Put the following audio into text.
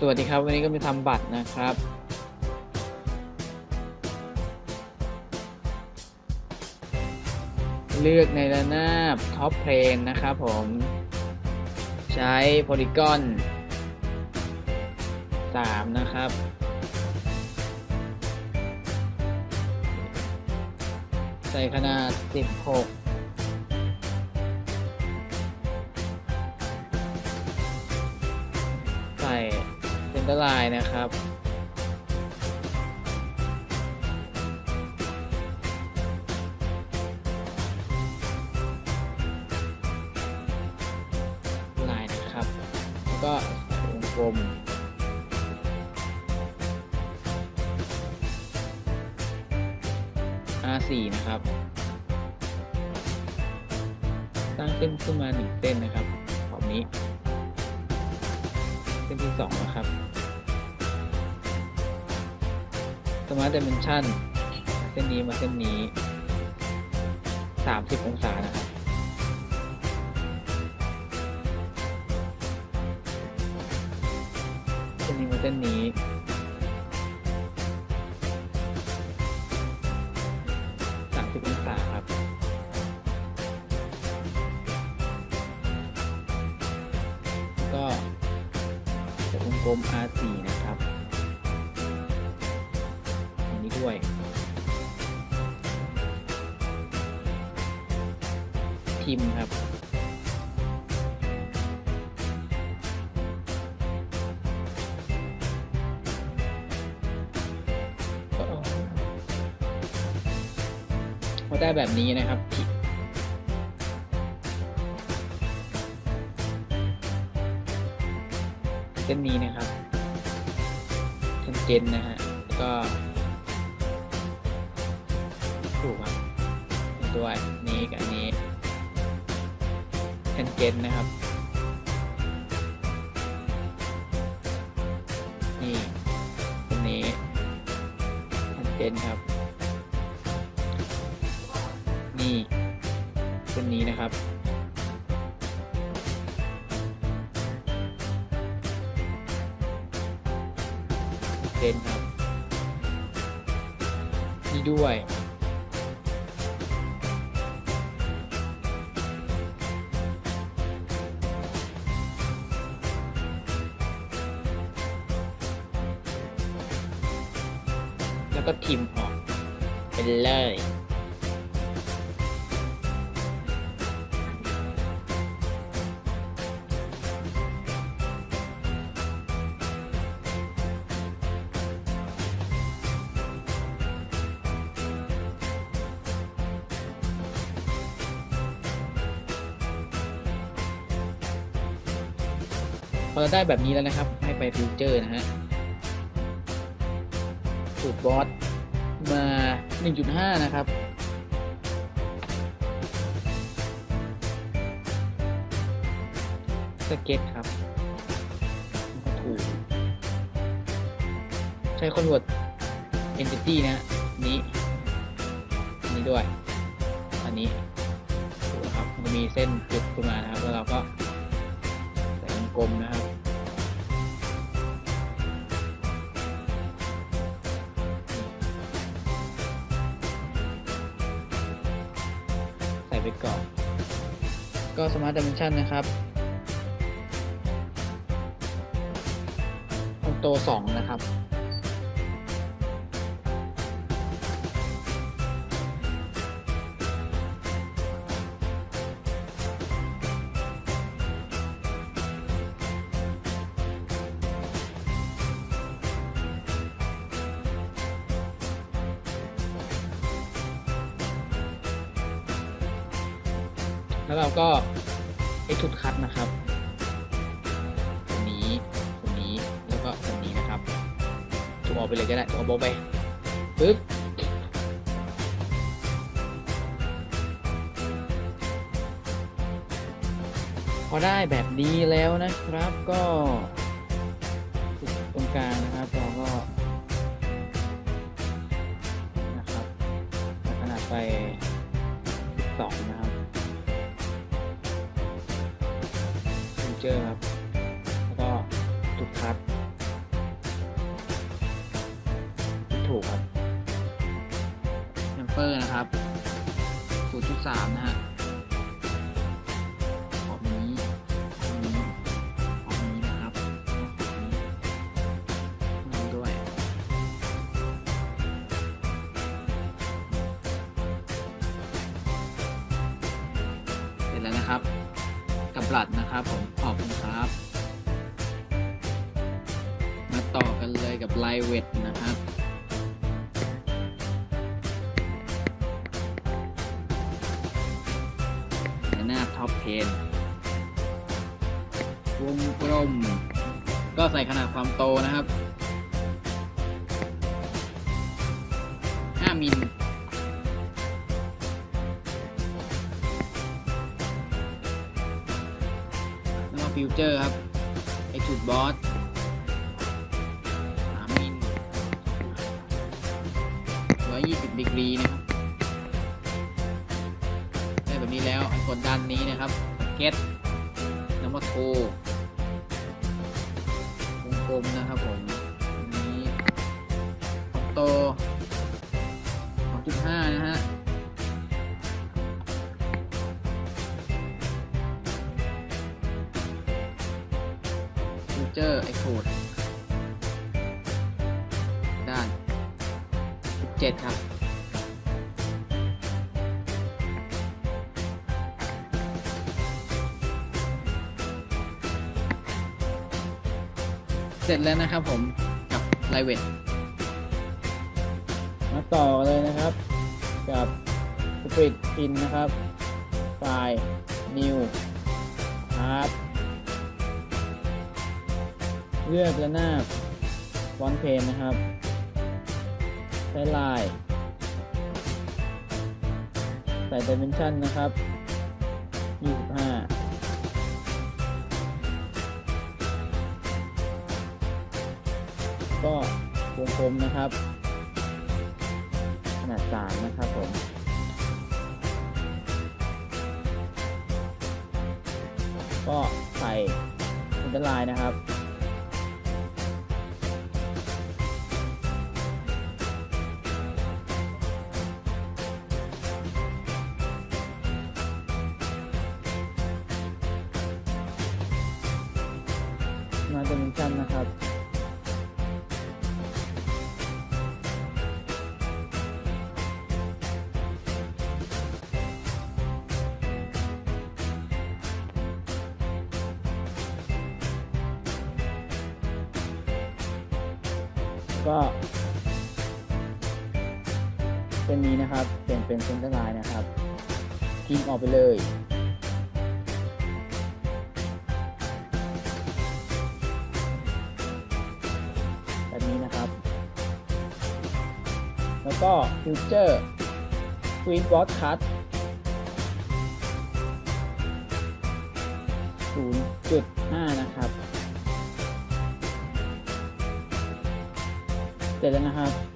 สวัสดีครับ วันนี้ก็มาทำบัตรนะครับ เลือกในระนาบท็อปเพลนนะครับผม ใช้โพลีกอน3นะครับ ใส่ขนาด 16 เซนเตอร์ไลน์นะครับ ลายนะครับ แล้วก็วงกลม R4 นะครับ ตั้งเส้นขึ้นมาหนึ่งเส้นนะครับขอบนี้ เส้นที่สองนะครับ Smart Dimension เส้นนี้มาเส้นนี้ 30 องศานะครับ เส้นนี้มาเส้นนี้ 30 องศาครับก็จะวงกลม R4 นะครับ ด้วยทิมครับพอได้แบบนี้นะครับผิดเส้นนี้นะครับเทนเจนนะฮะแล้วก็ ถูกครับด้วยนี้กับอันนี้เทนเจนนะครับ นี่ตรงนี้เทนเจนครับ นี่เส้นนี้นะครับเส้นครับ นี่ด้วย แล้วก็ทิมพ์ออกไปเลยพอเราได้แบบนี้แล้วนะครับ ให้ไปฟิวเจอร์นะฮะ สูตรบอสมา 1.5 นะครับ สเก็ตครับก็ถูกใช้คอนเวิร์ต entity นะ นี้อันนี้ด้วย อันนี้ดูนะครับมันจะมีเส้นจุดขึ้นมานะครับ แล้วเราก็ใส่วงกลมนะครับ Smart Dimension นะครับคอนโต2นะครับ แล้วเราก็ เอ็กทุดคัดนะครับตัวนี้ตัวนี้แล้วก็ตัวนี้นะครับถูกออกไปเลยก็ได้ถูกเอาโบะไปปึ๊บพอได้แบบนี้แล้วนะครับก็ตรงกลางนะครับเราก็นะครับขนาดไปสองนะครับ อร์ครับ แล้วก็ตุดคัดถูกครับแอมเปอร์นะครับ0.3นะฮะขอบนี้ขอบนี้ขอบนี้นะครับนี้ด้วย เสร็จแล้วนะครับ กับบลัดนะครับผมขอบคุณครับ มาต่อกันเลยกับไลเวทนะครับหน้าท็อป10วงกลมก็ใส่ขนาดความโตนะครับ 5มิล ฟิวเจอร์ครับ Extrude Boss 3มิล120ดีกรีนะครับ ได้แบบนี้แล้วกดด้านนี้นะครับเก็ตน้ำมันโทวงกลมนะครับผมอันนี้ออโต้2.5 นะฮะ เจอร์ไอโคดด้าน 17 ครับ เสร็จแล้วนะครับผมกับไลเวทมาต่อเลยนะครับ กับสปริตอินนะครับ ไฟล์ new hard เลือกและหน้าฟอนเพนนะครับ ใช้ลาย ใส่ดิเมนชันนะครับ 25ก็วงกลมนะครับ ขนาด 3 นะครับผม ก็ใส่อินเตอร์ไลน์นะครับ มาดิเมนชันนะครับก็เป็นนี้นะครับเปลี่ยนเป็นเซนต์ไลน์นะครับทิ้งออกไปเลย แล้วก็ฟิวเจอร์ควีนบอสคัต0.5นะครับ เสร็จแล้วนะครับ